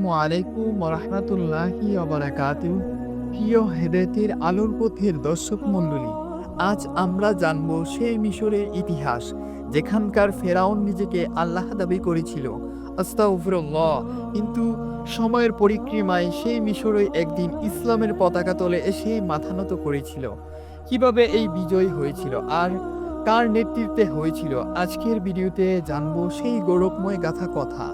আসসালামু আলাইকুম রহমতুল্লাহি অবরাকাতু প্রিয় হেদায়েতের আলোর পথের দর্শক মণ্ডলী, আজ আমরা জানব সেই মিশরের ইতিহাস, যেখানকার ফেরাউন নিজেকে আল্লাহ দাবি করেছিল। আস্তাগফিরুল্লাহ। কিন্তু সময়ের পরিক্রমায় সেই মিশরে একদিন ইসলামের পতাকা তলে এসে মাথা নত করেছিল। কীভাবে এই বিজয় হয়েছিল আর কার নেতৃত্বে হয়েছিল, আজকের ভিডিওতে জানব সেই গৌরবময় গাথা কথা।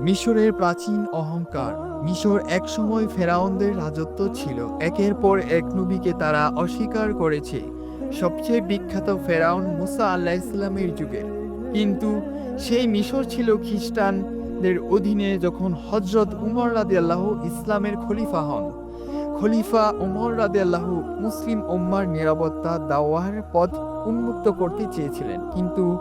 মিশরের প্রাচীন অহংকার। মিশর একসময় ফেরাউনদের রাজত্ব ছিল। একের পর এক নবীকে তারা অস্বীকার করেছে। সবচেয়ে বিখ্যাত ফেরাউন মুসা আল্লাহ ইসলামের যুগে। কিন্তু সেই মিশর ছিল খ্রিস্টানদের অধীনে যখন হজরত উমর রাদি আল্লাহ ইসলামের খলিফা হন। খলিফা উমর রাদি আল্লাহ মুসলিম উম্মার নিরাপত্তা দাওয়ার পথ উন্মুক্ত করতে চেয়েছিলেন। কিন্তু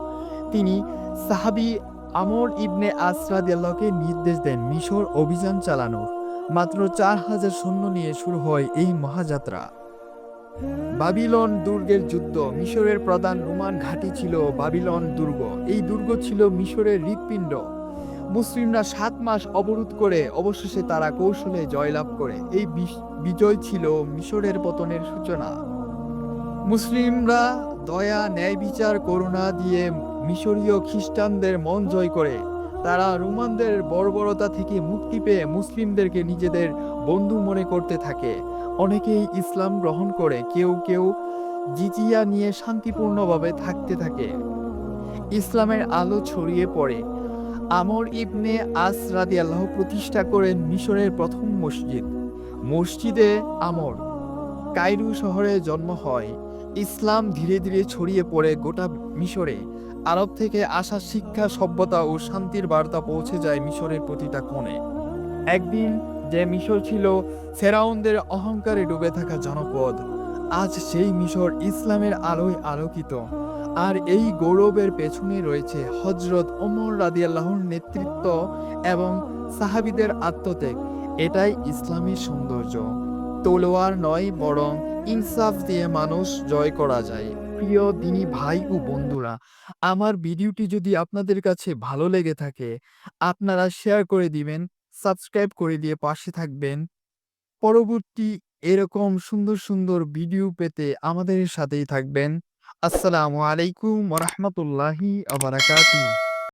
তিনি সাহাবি আমর ইবনে আসরাদিয়াল্লাহকে নির্দেশ দেন মিশর অভিযান চালানোর মাত্র চার হাজার সৈন্য নিয়ে শুরু হয় এই মহাযাত্রা। বাবিলন দুর্গের যুদ্ধ। মিশরের প্রধান রোমান ঘাঁটি ছিল বাবিলন দুর্গ। এই দুর্গ ছিল মিশরের হৃৎপিণ্ড। মুসলিমরা সাত মাস অবরোধ করে অবশেষে তারা কৌশলে জয়লাভ করে। এই বিজয় ছিল মিশরের পতনের সূচনা। মুসলিমরা দয়া, ন্যায় বিচার, করুণা দিয়ে মিশরীয় খ্রিস্টানদের মন জয় করে। তারা রোমানদের বর্বরতা থেকে মুক্তি পেয়ে মুসলিমদেরকে নিজেদের বন্ধু মনে করতে থাকে। অনেকেই ইসলাম গ্রহণ করে, কেউ কেউ জিজিয়া নিয়ে শান্তিপূর্ণভাবে থাকতে থাকে। ইসলামের আলো ছড়িয়ে পড়ে। আমর ইবনে আস রাদি আল্লাহ প্রতিষ্ঠা করেন মিশরের প্রথম মসজিদ। মসজিদে আমর। কায়রু শহরে জন্ম হয়। ইসলাম ধীরে ধীরে ছড়িয়ে পড়ে গোটা মিশরে। আরব থেকে আসা শিক্ষা, সভ্যতা ও শান্তির বার্তা পৌঁছে যায় মিশরের প্রতিটা কোণে। একদিন যে মিশর ছিল, ফেরাউনদের অহংকারে ডুবে থাকা জনপদ। আজ সেই মিশর ইসলামের আলোয় আলোকিত। আর এই গৌরবের পেছনে রয়েছে হজরত ওমর রাদিয়াল্লাহর নেতৃত্ব এবং সাহাবিদের আত্মত্যাগ। এটাই ইসলামের সৌন্দর্য। তলোয়ার নয়, বরং ইনসাফ দিয়ে মানুষ জয় করা যায়। প্রিয় দিনী ভাই ও বন্ধুরা, আমার ভিডিওটি যদি আপনাদের কাছে ভালো লেগে থাকে, আপনারা শেয়ার করে দিবেন, সাবস্ক্রাইব করে দিয়ে পাশে থাকবেন। পরবর্তী এরকম সুন্দর সুন্দর ভিডিও পেতে আমাদের সাথেই থাকবেন। আসসালামু আলাইকুম রহমতুল্লাহি আবরাকাতুহ